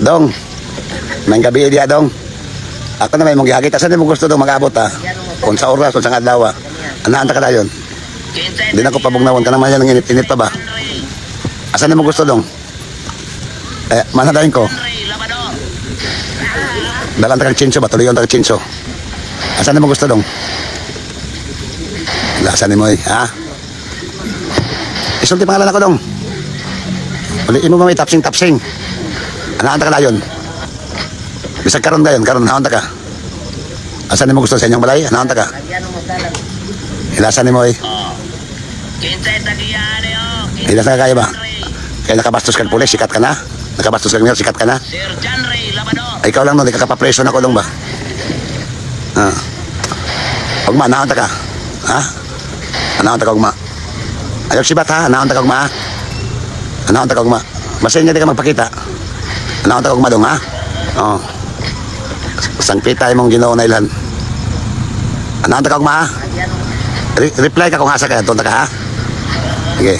Dong, may gabi diya dong. Ako na may mong gihagit. Asan mo gusto dong mag-abot ha? Kung sa oras, kung sa adlaw. Anaan ta ka dayon? Di na ko pabugnawan ka naman yan ng init-init pa ba? Asan mo gusto dong? Eh, manadayin ko. Dalan ta kang chinso ba? Tuloy ta kang chinso. Asan mo gusto dong? Lasan mo eh, ha? Isulti pangalan ako dong. Ulitin mo ba may tapsing-tapsing? Anaan ta ka dayon? Bisag karon dayon, karon naon ta ka. Asan mo gusto sa inyong balay? Naon ta ka? Ilasan mo eh. Ilasan ka kaya ba? Kaya nakabastos kag pulis, sikat ka na? Nakabastos kag mayor, sikat ka na? Sir John Ray Labado. Ay, ikaw lang no, di ka kapapreso na ko dong ba? Ah. Ugma, naon ta ka? Ha? Naon ta ka ugma? Ayaw sibat ha? Naon ta ka ugma ha? Naon ta ka ugma? Basta hindi ka magpakita. Naon ta ka ugma dong ha? Oo. Sangpita mong ginoo na ilan. Naon ta ka ugma ha? Re- reply ka kung asa ka, tunta ka ha? Sige.